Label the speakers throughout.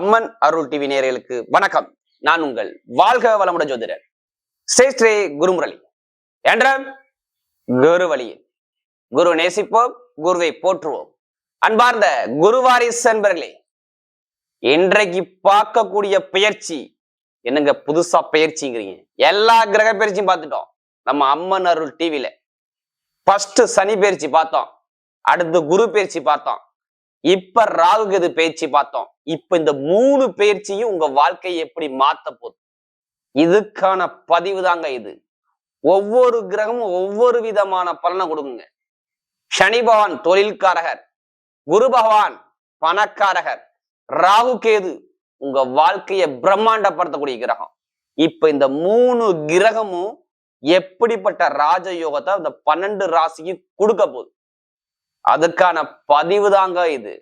Speaker 1: அம்மன் அருள் TV நேயர்களுக்கு வணக்கம். நான் உங்கள் வாழ்க வளமுட ஜோதிடர் ஸ்ரேஷ்ரே குருமுரளி. என்ற குரு வழியில். குரு நேசிப்போம் குருவை போற்றுவோம். அன்பார்ந்த குருவாரிஸ் அன்பர்களே இன்றைக்கு பார்க்கக்கூடிய பயிற்சி என்னங்க புதுசா பயிற்சிங்கிறீங்க எல்லா கிரக பயிற்சியும் பார்த்துட்டோம். நம்ம அம்மன் அருள் டிவியில ஃபர்ஸ்ட் சனி பயிற்சி பார்த்தோம். அடுத்து குரு பயிற்சி பார்த்தோம். இப்ப ராகுகது பயிற்சி பார்த்தோம். இப்ப இந்த மூணு பயிற்சியும் உங்க வாழ்க்கையை எப்படி மாத்த போகுது இதுக்கான பதிவு தாங்க இது. ஒவ்வொரு கிரகமும் ஒவ்வொரு விதமான பலனை கொடுக்குங்க. சனி பகவான் தொழில்காரகர் குரு பகவான் பணக்காரகர் ராகு கேது உங்க வாழ்க்கையை பிரம்மாண்டப்படுத்தக்கூடிய கிரகம். இப்ப இந்த மூணு கிரகமும் எப்படிப்பட்ட ராஜயோகத்தை அந்த பன்னெண்டு ராசிக்கு கொடுக்க போகுது? அதுக்கான பதிவு தாங்க இது.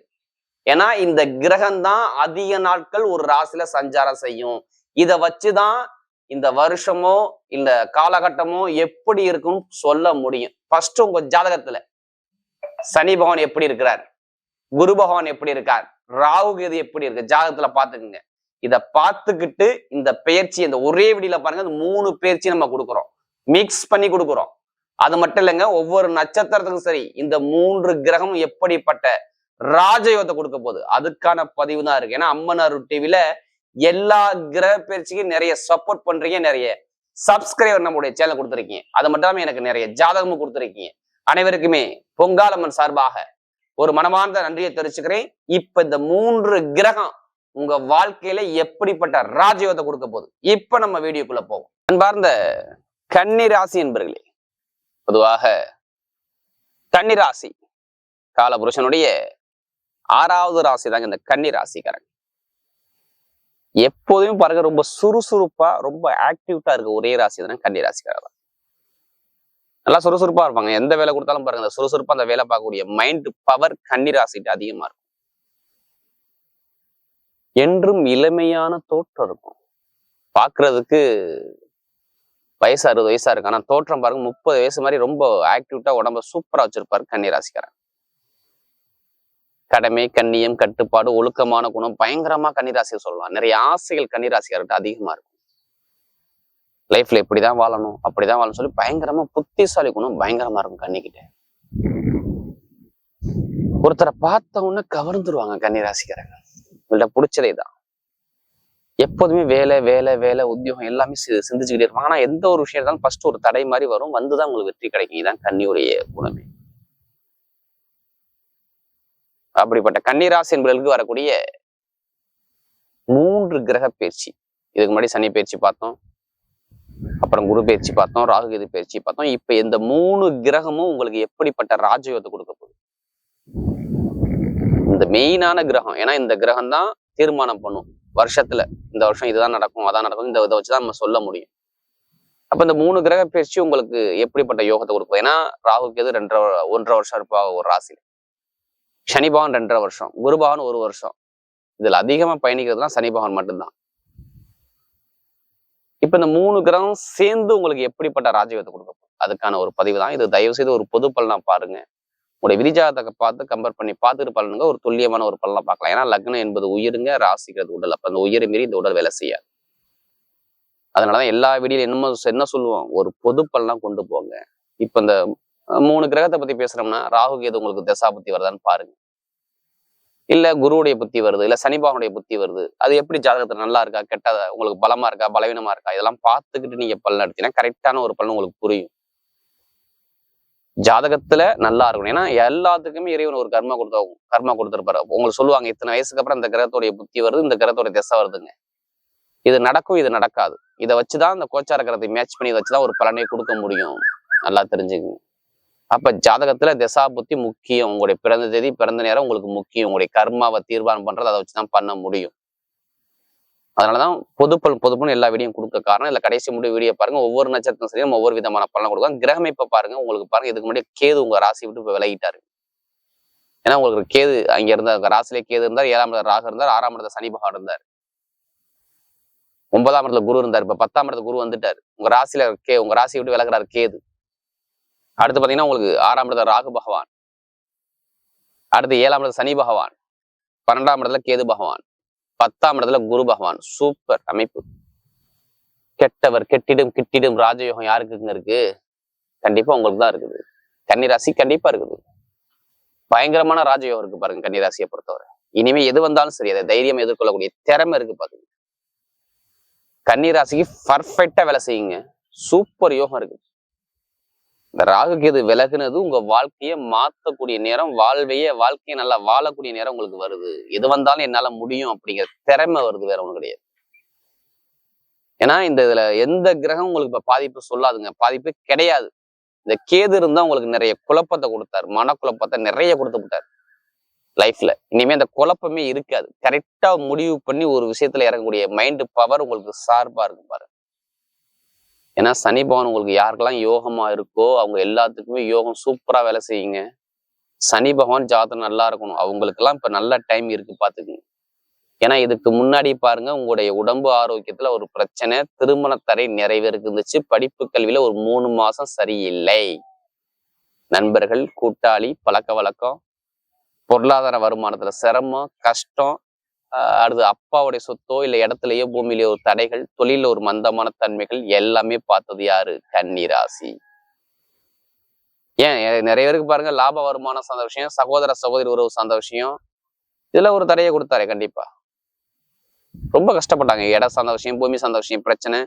Speaker 1: ஏன்னா இந்த கிரகம் தான் அதிக நாட்கள் ஒரு ராசியில சஞ்சாரம் செய்யும். இத வச்சுதான் இந்த வருஷமோ இந்த காலகட்டமோ எப்படி இருக்கும்னு சொல்ல முடியும். ஃபர்ஸ்ட் உங்க ஜாதகத்துல சனி பகவான் எப்படி இருக்கிறார்? குரு பகவான் எப்படி இருக்கார்? ராகு கேது எப்படி இருக்கு? ஜாதகத்துல பாத்துக்குங்க இத பார்த்துக்கிட்டு இந்த பயிற்சி இந்த ஒரே விடியில பாருங்க மூணு பயிற்சி நம்ம கொடுக்குறோம். மிக்ஸ் பண்ணி கொடுக்குறோம். அது மட்டும் இல்லைங்க ஒவ்வொரு நட்சத்திரத்துக்கும் சரி இந்த மூன்று கிரகமும் எப்படிப்பட்ட ராஜயோகத்தை கொடுக்க போகுது? அதுக்கான பதிவு தான் இருக்கு. ஏன்னா அம்மன் அருள் டிவில எல்லா கிரக பயிற்சிக்கும் நிறைய சப்போர்ட் பண்றீங்க நிறைய சப்ஸ்கிரைபர் நம்முடைய சேனல் கொடுத்துருக்கீங்க. அது மட்டும் இல்லாமல் எனக்கு நிறைய ஜாதகமும் கொடுத்துருக்கீங்க. அனைவருக்குமே பொங்காலம்மன் சார்பாக ஒரு மனமார்ந்த நன்றியை தெரிவிச்சுக்கிறேன். இப்ப இந்த மூன்று கிரகம் உங்க வாழ்க்கையில எப்படிப்பட்ட ராஜயோகத்தை கொடுக்க போகுது? இப்ப நம்ம வீடியோக்குள்ள போவோம். அன்பார்ந்த கன்னி ராசி என்பர்களே பொதுவாக கன்னி ராசி காலபுருஷனுடைய ஆறாவது ராசி தாங்க இந்த கன்னி ராசிக்காரங்க எப்போதுமே பாருங்க ரொம்ப சுறுசுறுப்பா ரொம்ப ஆக்டிவிட்டா இருக்க ஒரே ராசி தான் கன்னி ராசிக்காரர் நல்லா சுறுசுறுப்பா இருப்பாங்க. எந்த வேலை கொடுத்தாலும் பாருங்க அந்த சுறுசுறுப்பா அந்த வேலை பார்க்கக்கூடிய மைண்ட் பவர் கன்னி ராசிட்டு அதிகமா இருக்கும். என்றும் இளமையான தோற்றம் இருக்கும். பார்க்கறதுக்கு வயசு அறுபது வயசா இருக்கு ஆனா தோற்றம் பாருங்க முப்பது வயசு மாதிரி ரொம்ப ஆக்டிவ்டா உடம்ப சூப்பரா வச்சிருப்பாரு கன்னிராசிக்காரன் கடமை கண்ணியம் கட்டுப்பாடு ஒழுக்கமான குணம் பயங்கரமா கன்னிராசியை சொல்லலாம். நிறைய ஆசைகள் கன்னிராசிக்கார்கிட்ட அதிகமா இருக்கும். லைஃப்ல இப்படிதான் வாழணும் அப்படிதான் வாழணும் சொல்லி பயங்கரமா புத்திசாலி குணம் பயங்கரமா இருக்கும் கண்ணிக்கிட்ட ஒருத்தரை பார்த்த உடனே கவர்ந்துருவாங்க கன்னிராசிக்காரங்க இவள்கிட்ட பிடிச்சதே தான் எப்போதுமே வேலை வேலை வேலை உத்தியோகம் எல்லாமே சிந்திச்சுக்கிட்டே இருப்பாங்க. ஆனா எந்த ஒரு விஷயம் இருந்தாலும் ஃபர்ஸ்ட் ஒரு தடை மாதிரி வரும். வந்துதான் உங்களுக்கு வெற்றி கிடைக்கும். இதுதான் கன்னியுடைய குணமே. அப்படிப்பட்ட கன்னிராசி என்பவர்களுக்கு வரக்கூடிய மூன்று கிரக பயிற்சி. இதுக்கு முன்னாடி சனி பயிற்சி பார்த்தோம். அப்புறம் குரு பயிற்சி பார்த்தோம். ராகு கேது பயிற்சி பார்த்தோம். இப்ப இந்த மூணு கிரகமும் உங்களுக்கு எப்படிப்பட்ட ராஜயோகத்தை கொடுக்க போகுது? இந்த மெயினான கிரகம். ஏன்னா இந்த கிரகம் தான் தீர்மானம் பண்ணும். வருஷத்துல இந்த வருஷம் இதுதான் நடக்கும் அதான் நடக்கும் இந்த இதை வச்சுதான் நம்ம சொல்ல முடியும். அப்ப இந்த மூணு கிரக பயிற்சி உங்களுக்கு எப்படிப்பட்ட யோகத்தை கொடுக்கும் ஏன்னா ராகுக்கு எது ரெண்டரை ஒன்றரை வருஷம் இருப்பாங்க ஒரு ராசியில. சனிபவன் ரெண்டரை வருஷம் குருபவன் ஒரு வருஷம். இதுல அதிகமா பயணிக்கிறதுலாம் சனிபவன் மட்டும்தான். இப்ப இந்த மூணு கிரகம் சேர்ந்து உங்களுக்கு எப்படிப்பட்ட ராஜயோகத்தை கொடுக்கும் அதுக்கான ஒரு பதிவு தான். இது தயவு செய்து ஒரு பொது பலனா பாருங்க. உங்களுடைய விரிஜாதத்தை பார்த்து கம்பேர் பண்ணி பார்த்துட்டு பலனுங்க ஒரு துல்லியமான ஒரு பலனை பார்க்கலாம். ஏன்னா லக்னம் என்பது உயிருங்க ராசிக்கிறது உடல். அப்போ அந்த உயிரை மீறி இந்த உடல் வேலை செய்யாது. அதனாலதான் எல்லா வீடியும் என்னமோ என்ன சொல்லுவோம்? ஒரு பொது பலனா கொண்டு போங்க. இப்ப இந்த மூணு கிரகத்தை பத்தி பேசுறோம்னா ராகு கேது உங்களுக்கு தசா புத்தி வருதான்னு பாருங்க. இல்ல குருவுடைய புத்தி வருது இல்ல சனிபாகனுடைய புத்தி வருது. அது எப்படி ஜாதகத்துல நல்லா இருக்கா கெட்டதா உங்களுக்கு பலமா இருக்கா பலவீனமா இருக்கா? இதெல்லாம் பார்த்துக்கிட்டு நீங்க பலன் எடுத்தீங்கன்னா கரெக்டான ஒரு பலன் உங்களுக்கு புரியும். ஜாதகத்துல நல்லா இருக்கணும். ஏன்னா எல்லாத்துக்குமே இறைவன் ஒரு கர்மா கொடுத்தாகும் கர்மா கொடுத்துருப்பாரு. உங்களுக்கு சொல்லுவாங்க இத்தனை வயசுக்கு அப்புறம் இந்த கிரகத்துடைய புத்தி வருது இந்த கிரகத்துடைய திசை வருதுங்க இது நடக்கும் இது நடக்காது. இதை வச்சுதான் இந்த கோச்சார கிரகத்தை மேட்ச் பண்ணி வச்சுதான் ஒரு பலனை கொடுக்க முடியும். நல்லா தெரிஞ்சுக்கங்க. அப்ப ஜாதகத்துல திசா புத்தி முக்கியம். உங்களுடைய பிறந்த தேதி பிறந்த நேரம் உங்களுக்கு முக்கியம். உங்களுடைய கர்மாவை தீர்மானம் பண்றது அதை வச்சுதான் பண்ண முடியும். அதனாலதான் பொதுப்பல் பொதுப்பல் எல்லா வீடியும் கொடுக்க காரணம். இல்ல கடைசி முடிவு வீடியோ பாருங்க. ஒவ்வொரு நட்சத்திரம் சரி நம்ம ஒவ்வொரு விதமான பலன் கொடுக்கும் கிரகம் இப்ப பாருங்க. உங்களுக்கு பாருங்க இதுக்கு முன்னாடி கேது உங்க ராசி விட்டு இப்ப விலகிட்டாரு. ஏன்னா உங்களுக்கு கேது அங்க இருந்தா ராசிலே கேது இருந்தார் ஏழாம் இடத்துல ராகு இருந்தார் ஆறாம் இடத்துல சனி பகவான் இருந்தார். ஒன்பதாம் இடத்துல குரு இருந்தார். இப்ப பத்தாம் இடத்துல குரு வந்துட்டாரு. உங்க ராசியில கே உங்க ராசி விட்டு விலகிறார் கேது. அடுத்து பாத்தீங்கன்னா உங்களுக்கு ஆறாம் இடத்துல ராகு பகவான். அடுத்து ஏழாம் இடத்துல சனி பகவான். பன்னெண்டாம் இடத்துல கேது பகவான். பத்தாம் இடத்துல குரு பகவான். சூப்பர் அமைப்பு. கெட்டவர் கெட்டிடும் கிட்டிடும் ராஜயோகம் யாருக்குங்க இருக்கு? கண்டிப்பா உங்களுக்கு தான் இருக்குது. கன்னிராசி கண்டிப்பா இருக்குது. பயங்கரமான ராஜயோகம் இருக்கு பாருங்க கன்னிராசியை பொறுத்தவரை. இனிமே எது வந்தாலும் சரி அதை தைரியம் எதிர்கொள்ளக்கூடிய திறமை இருக்கு பாருங்க. கன்னிராசிக்கு பர்ஃபெக்டா வேலை செய்யுங்க. சூப்பர் யோகம் இருக்கு. இந்த ராகுக்கு விலகுனது உங்க வாழ்க்கையை மாத்தக்கூடிய நேரம் வாழ்வையே வாழ்க்கையை நல்லா வாழக்கூடிய நேரம் உங்களுக்கு வருது. எது வந்தாலும் என்னால முடியும் அப்படிங்கிற திறமை வருது வேற ஒண்ணு கிடையாது. ஏன்னா இந்த இதுல எந்த கிரகம் உங்களுக்கு இப்ப பாதிப்பு சொல்லாதுங்க. பாதிப்பு கிடையாது. இந்த கேது இருந்தா உங்களுக்கு நிறைய குழப்பத்தை கொடுத்தாரு. மனக்குழப்பத்தை நிறைய கொடுத்து விட்டாரு. லைஃப்ல இனிமே அந்த குழப்பமே இருக்காது. கரெக்டா முடிவு பண்ணி ஒரு விஷயத்துல இறங்கக்கூடிய மைண்ட் பவர் உங்களுக்கு சார்பா இருக்கும் பாரு ஏன்னா சனி பகவான் உங்களுக்கு யாருக்கெல்லாம் யோகமா இருக்கோ அவங்க எல்லாத்துக்குமே யோகம் சூப்பரா வேலை செய்யுங்க. சனி பகவான் ஜாதகம் நல்லா இருக்கணும். அவங்களுக்கெல்லாம் இப்போ நல்ல டைம் இருக்கு பாத்துக்குங்க. ஏன்னா இதுக்கு முன்னாடி பாருங்க உங்களுடைய உடம்பு ஆரோக்கியத்துல ஒரு பிரச்சனை திருமண தடை நிறைவேறுக்கு இருந்துச்சு படிப்பு கல்வியில ஒரு மூணு மாசம் சரியில்லை. நண்பர்கள் கூட்டாளி பழக்க வழக்கம் பொருளாதார வருமானத்துல சிரமம் கஷ்டம் அடுத்து அப்பாவுடைய சொத்தோ இல்லை இடத்துலயோ பூமியிலேயோ ஒரு தடைகள் தொழில ஒரு மந்தமான தன்மைகள் எல்லாமே பார்த்தது யாரு? கன்னி ராசி ஏன் நிறைய பேருக்கு பாருங்க லாப வருமானம் சார்ந்த விஷயம் சகோதர சகோதரி உறவு சார்ந்த விஷயம். இதுல ஒரு தடையை கொடுத்தாரு கண்டிப்பா. ரொம்ப கஷ்டப்பட்டாங்க. இடம் சார்ந்த விஷயம் பூமி சார்ந்த விஷயம் பிரச்சனை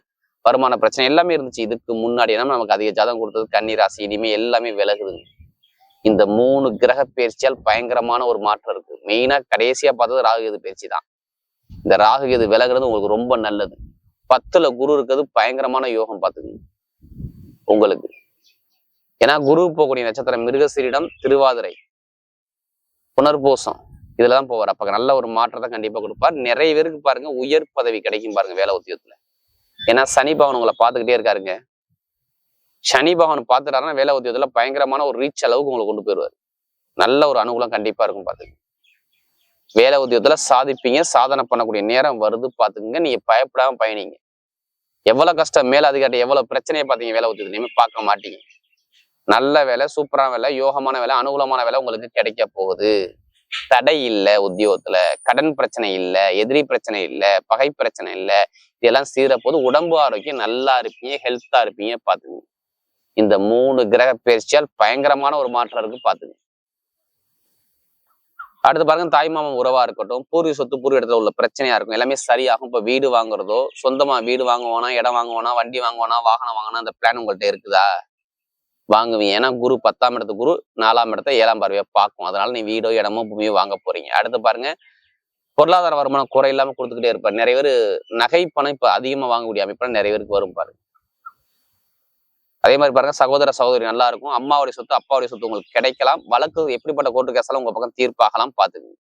Speaker 1: வருமான பிரச்சனை எல்லாமே இருந்துச்சு. இதுக்கு முன்னாடி ஏன்னா நமக்கு அதிக ஜாதகம் கொடுத்தது கன்னி ராசி இனிமே எல்லாமே விலகுதுங்க. இந்த மூணு கிரக பயிற்சியால் பயங்கரமான ஒரு மாற்றம் இருக்கு. மெயினா கடைசியா பார்த்தது ராகுகேது பயிற்சி தான். இந்த ராகுகேது விலகுறது உங்களுக்கு ரொம்ப நல்லது. பத்துல குரு இருக்கிறது பயங்கரமான யோகம் பார்த்துக்குங்க. உங்களுக்கு. ஏன்னா குரு போகக்கூடிய நட்சத்திரம் மிருகசீரிடம் திருவாதிரை. புனர்பூசம். இதுலதான் போவார். அப்ப நல்ல ஒரு மாற்றத்தை கண்டிப்பா கொடுப்பார். நிறைய பேருக்கு பாருங்க உயர் பதவி கிடைக்கும் பாருங்க வேலை உத்தியோகத்துல. ஏன்னா சனி பவன் உங்களை பார்த்துக்கிட்டே இருக்காருங்க. சனி பகவான் பார்த்துட்டாருன்னா வேலை உத்தியோகத்தில் பயங்கரமான ஒரு ரீச் அளவுக்கு உங்களை கொண்டு போயிடுவார். நல்ல ஒரு அனுகூலம் கண்டிப்பா இருக்கும் பாத்துங்க வேலை உத்தியோகத்தில் சாதிப்பீங்க சாதனை பண்ணக்கூடிய நேரம் வருது பாத்துக்கங்க நீங்க பயப்படாம பயணிங்க. எவ்வளவு கஷ்டம் மேல அதிகாரி எவ்வளவு பிரச்சனையை பாத்தீங்க வேலை உத்தியோகத்துல? இனிமே பார்க்க மாட்டீங்க. நல்ல வேலை சூப்பரான வேலை யோகமான வேலை அனுகூலமான வேலை உங்களுக்கு கிடைக்க போகுது. தடை இல்ல உத்தியோகத்துல கடன் பிரச்சனை இல்ல எதிரி பிரச்சனை இல்ல பகை பிரச்சனை இல்ல. இதெல்லாம் சீர போது உடம்பு ஆரோக்கியம் நல்லா இருப்பீங்க ஹெல்த்தா இருப்பீங்க பார்த்துங்க இந்த மூணு கிரக பயிற்சியால் பயங்கரமான ஒரு மாற்றம் இருக்கு பாத்துங்க அடுத்து பாருங்க தாய்மாமன் உறவா இருக்கட்டும் பூர்வீக சொத்து பூர்வ இடத்துல உள்ள பிரச்சனையா இருக்கும் எல்லாமே சரியாகும். இப்ப வீடு வாங்குறதோ சொந்தமா வீடு வாங்குவானா இடம் வாங்குவானா வண்டி வாங்குவானா வாகனம் வாங்கினா அந்த பிளான் உங்கள்ட்ட இருக்குதா? வாங்குவீங்க. ஏன்னா குரு பத்தாம் இடத்து குரு நாலாம் இடத்த ஏழாம் பார்வையை பார்க்கும். அதனால நீ வீடோ இடமோ பூமியோ வாங்க போறீங்க. அடுத்து பாருங்க பொருளாதார வருமானம் குறை இல்லாம கொடுத்துக்கிட்டே இருப்பார். நிறைய பேர் நகை பணம் இப்ப அதிகமா வாங்கக்கூடிய அமைப்பு நிறைய பேருக்கு வரும் பாருங்க. அதே மாதிரி பாருங்க சகோதர சகோதரி நல்லா இருக்கும். அம்மாவுடைய சொத்து அப்பாவுடைய சொத்து உங்களுக்கு கிடைக்கலாம். வழக்கு எப்படிப்பட்ட கோர்ட்டு கேஸாலும் உங்க பக்கம் தீர்ப்பாகலாம் பாத்துக்கோங்க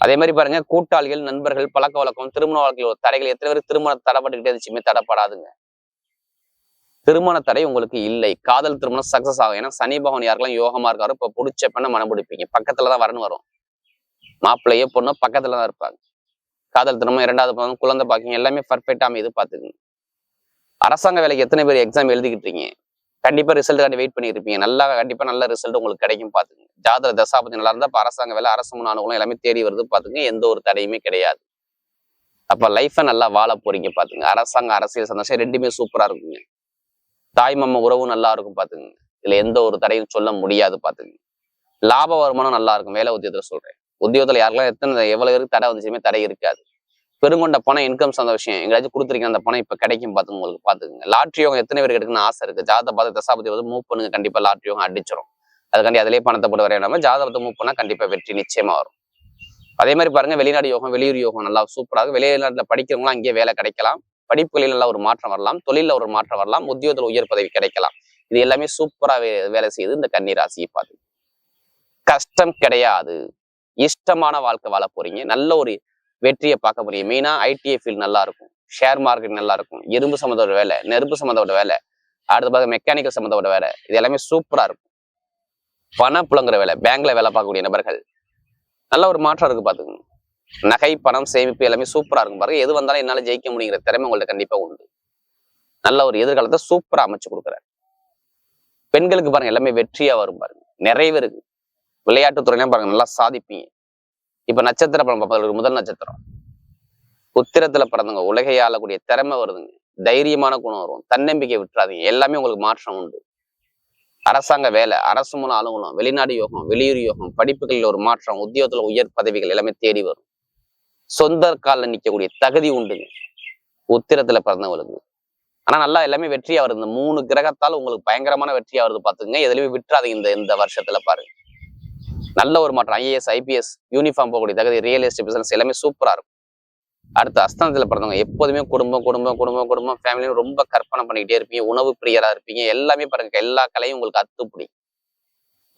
Speaker 1: அதே மாதிரி பாருங்க கூட்டாளிகள் நண்பர்கள் பழக்க வழக்கம் திருமண வாழ்க்கையில் தடைகள் எத்தனை பேர் திருமணம் தடைப்பட்டுக்கிட்டே இருந்துச்சுமே தடைப்படாதுங்க. திருமண தடை உங்களுக்கு இல்லை. காதல் திருமணம் சக்சஸ் ஆகும். ஏன்னா சனி பகவான் யாருக்கெல்லாம் யோகமா இருக்காரோ இப்ப பிடிச்ச பெண்ணை மனம் பிடிப்பீங்க. பக்கத்துலதான் வரணும் வரும். மாப்பிள்ளையோ பொண்ணோ பக்கத்துல தான் இருப்பாங்க. காதல் திருமணம் இரண்டாவது பதம் குழந்தை பாக்கியம் எல்லாமே பர்ஃபெக்டா அமைது பாத்துக்கங்க அரசாங்க வேலைக்கு எத்தனை பேர் எக்ஸாம் எழுதிக்கிட்டு இருக்கீங்க கண்டிப்பா ரிசல்ட்டுக்காண்டி வெயிட் பண்ணியிருப்பீங்க. இருப்பீங்க நல்லா கண்டிப்பா நல்ல ரிசல்ட் உங்களுக்கு கிடைக்கும் பாத்துங்க ஜாதக தசாபதி நல்லா இருந்தா இப்ப அரசாங்க வேலை அரசு முன் அனுகூலம் எல்லாமே தேடி வருது பாத்துங்க எந்த ஒரு தடையுமே கிடையாது. அப்ப லைஃபை நல்லா வாழ போறீங்க பாத்துங்க அரசாங்க அரசியல் சந்தோஷம் ரெண்டுமே சூப்பரா இருக்குங்க. தாய் மாமா உறவும் நல்லா இருக்கும் பாத்துங்க இதுல எந்த ஒரு தடையும் சொல்ல முடியாது பாத்துங்க லாப வருமானம் நல்லா இருக்கும். வேலை உத்தியோகத்துல சொல்றேன். உத்தியோகத்துல யாருக்கெல்லாம் எத்தனை எவ்வளவு பேருக்கு தடை வந்துச்சுமே தடை இருக்காது. பெருங்கொண்ட பணம் இன்கம் சார்ந்த விஷயம். எங்கேயாச்சும் கொடுத்துருக்கீங்க அந்த பணம் இப்ப கிடைக்கும் பார்த்துங்க உங்களுக்கு பார்த்துக்குங்க லாட்ரி யோகம் எத்தனை பேருக்கு எடுக்கணும்னு ஆசை இருக்கு. ஜாதக பார்த்து தசாபதி வந்து மூவ் பண்ணுங்க. கண்டிப்பா லாட்ரி யோகம் அடிச்சிடும் அதுக்காண்டி அதிலே பணத்தை போட்டு வரையாம ஜாதகத்தை மூவ் பண்ணால் கண்டிப்பா வெற்றி நிச்சயமா வரும். அதே மாதிரி பாருங்க வெளிநாடு யோகம் வெளியூர் யோகம் நல்லா சூப்பராக வெளிநாட்டில் படிக்கிறவங்களாம் அங்கேயே வேலை கிடைக்கலாம். படிப்புகளில் நல்லா ஒரு மாற்றம் வரலாம். தொழிலில் ஒரு மாற்றம் வரலாம். உத்தியோகத்தில் உயர் பதவி கிடைக்கலாம். இது எல்லாமே சூப்பராக வேலை செய்யுது இந்த கன்னி ராசியை பார்த்து. கஷ்டம் கிடையாது. இஷ்டமான வாழ்க்கை வாழ போறீங்க. நல்ல ஒரு வெற்றியை பார்க்க முடியும். மெயினா ஐடிஐ ஃபீல்ட் நல்லா இருக்கும் ஷேர் மார்க்கெட் நல்லா இருக்கும் இரும்பு சம்மந்தப்பட்ட வேலை நெருப்பு சம்மந்தப்பட்ட வேலை அடுத்த பார்க்க மெக்கானிக்கல் சம்மந்தப்பட்ட வேலை இது எல்லாமே சூப்பரா இருக்கும். பணம் புழங்குற வேலை பேங்க்ல வேலை பார்க்கக்கூடிய நபர்கள் நல்ல ஒரு மாற்றம் இருக்கு பாத்துக்கோங்க. நகை பணம் சேமிப்பு எல்லாமே சூப்பரா இருக்கும் பாருங்க. எது வந்தாலும் என்னால ஜெயிக்க முடியுங்கிற திறமை உங்கள்ட்ட கண்டிப்பா உண்டு. நல்ல ஒரு எதிர்காலத்தை சூப்பரா அமைச்சு கொடுக்குறாரு. பெண்களுக்கு பாருங்க எல்லாமே வெற்றியா வரும் பாருங்க. நிறைய பேருக்கு விளையாட்டுத்துறையிலாம் பாருங்க நல்லா சாதிப்பீங்க. இப்ப நட்சத்திர படம் பார்ப்பது முதல் நட்சத்திரம். உத்திரத்துல பிறந்தவங்க உலகை ஆளக்கூடிய திறமை வருதுங்க. தைரியமான குணம் வரும். தன்னம்பிக்கை விட்டுறாதீங்க. எல்லாமே உங்களுக்கு மாற்றம் உண்டு. அரசாங்க வேலை அரசு மூலம் அலுவலம் வெளிநாடு யோகம் வெளியூர் யோகம் படிப்புகளில் ஒரு மாற்றம் உத்தியோகத்துல உயர் பதவிகள் எல்லாமே தேடி வரும். சொந்த காலில் நிற்கக்கூடிய தகுதி உண்டுங்க. உத்திரத்துல பிறந்தவங்களுக்கு. ஆனா நல்லா எல்லாமே வெற்றியா வருது. இந்த மூணு கிரகத்தால் உங்களுக்கு பயங்கரமான வெற்றியா வருது பாத்துங்க எதுலையுமே விட்டுறாதீங்க இந்த இந்த வருஷத்துல பாருங்க. நல்ல ஒரு மாற்றம். ஐஏஎஸ் ஐபிஎஸ் யூனிஃபார்ம் போகக்கூடிய தகுதி ரியல் எஸ்டேட் பிசினஸ் எல்லாமே சூப்பரா இருக்கும். அடுத்து அஸ்தானத்தில் பிறந்தவங்க எப்போதுமே குடும்பம் குடும்பம் குடும்பம் குடும்பம் ஃபேமிலியும் ரொம்ப கற்பனை பண்ணிக்கிட்டே இருப்பீங்க. உணவு பிரியரா இருப்பீங்க. எல்லாமே பாருங்க எல்லா கலையும் உங்களுக்கு அத்துப்படி.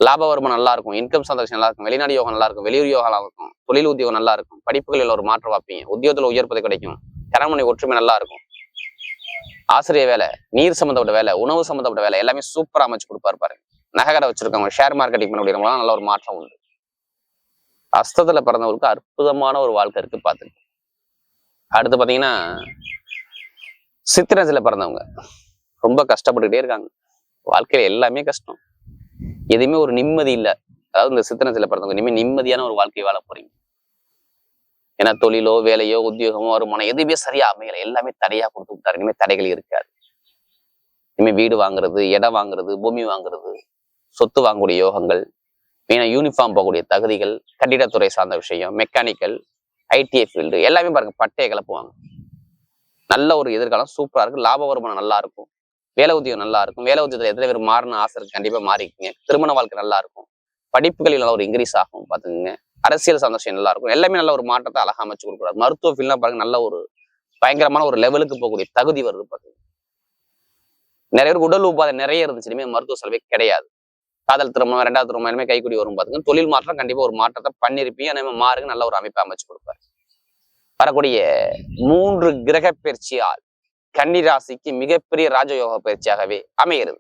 Speaker 1: லாப வருமானம் நல்லா இருக்கும். இன்கம் சந்தோஷம் நல்லா இருக்கும். வெளிநாடு யோகம் நல்லா இருக்கும். வெளியூர் யோகம் நல்லா இருக்கும். தொழில் உத்தியோகம் நல்லா இருக்கும். படிப்புகளில் ஒரு மாற்றம் வைப்பீங்க உத்தியோகத்துல உயர்ப்பது கிடைக்கும். கணவனை ஒற்றுமை நல்லா இருக்கும். ஆசிரியர் வேலை நீர் சம்மந்தப்பட்ட வேலை உணவு சம்மந்தப்பட்ட வேலை எல்லாமே சூப்பரா அமைச்சு கொடுப்பாரு பாருங்க. நகைக்கடை வச்சிருக்கவங்க ஷேர் மார்க்கெட்டிங் பண்ணக்கூடியவங்களாம் நல்ல ஒரு மாற்றம் உண்டு. அஸ்தத்துல பிறந்தவங்களுக்கு அற்புதமான ஒரு வாழ்க்கை இருக்கு பார்த்துட்டு அடுத்து பாத்தீங்கன்னா சித்திரத்துல பிறந்தவங்க. ரொம்ப கஷ்டப்பட்டுக்கிட்டே இருக்காங்க. வாழ்க்கையில எல்லாமே கஷ்டம். எதுவுமே ஒரு நிம்மதி இல்லை. அதாவது இந்த சித்திரஞ்சில பிறந்தவங்க இனிமே நிம்மதியான ஒரு வாழ்க்கை வாழ போறீங்க. ஏன்னா தொழிலோ வேலையோ உத்தியோகமோ வருமானம் எதுவுமே சரியா அமையல. எல்லாமே தடையா கொடுத்து விட்டாரு இனிமே தடைகள் இருக்காது. இனிமே வீடு வாங்குறது இடம் வாங்குறது பூமி வாங்குறது சொத்து வாங்கக்கூடிய யோகங்கள் மெயினா யூனிஃபார்ம் போகக்கூடிய தகுதிகள் கட்டிடத்துறை சார்ந்த விஷயம் மெக்கானிக்கல் ஐடிஐ ஃபீல்டு எல்லாமே பாருங்க பட்டையை கிளப்புவாங்க நல்ல ஒரு எதிர்காலம் சூப்பரா இருக்கும். லாப வருமானம் நல்லா இருக்கும். வேலை உத்தியோகம் நல்லா இருக்கும். வேலை உத்தியத்தில் எத்தனை பேர் மாறின ஆசை இருக்கு கண்டிப்பா மாறிக்குங்க. திருமண வாழ்க்கை நல்லா இருக்கும். படிப்புகளில் நல்ல ஒரு இன்க்ரீஸ் ஆகும் பார்த்துக்குங்க. அரசியல் சந்தோஷம் நல்லா இருக்கும். எல்லாமே நல்ல ஒரு மாற்றத்தை அழகா அமைச்சு கொடுக்குறாரு மருத்துவ ஃபீல்ட்னா பாருங்க நல்ல ஒரு பயங்கரமான ஒரு லெவலுக்கு போகக்கூடிய தகுதி வருது பார்த்துங்க நிறைய பேருக்கு உடல் உபாதை நிறைய இருந்துச்சு. மருத்துவ செலவே கிடையாது. காதல் திருமணம் ரெண்டாவது திருமணம் எல்லாமே கைக்கூடி வரும் பாத்துங்க தொழில் மாற்றம் கண்டிப்பா ஒரு மாற்றத்தை பண்ணிருப்பீங்க. அதே மாதிரி மாறுங்க நல்ல ஒரு அமைப்பை அமைச்சு கொடுப்பாரு. வரக்கூடிய மூன்று கிரக பயிற்சியால் கன்னிராசிக்கு மிகப்பெரிய ராஜயோக பயிற்சியாகவே அமைகிறது.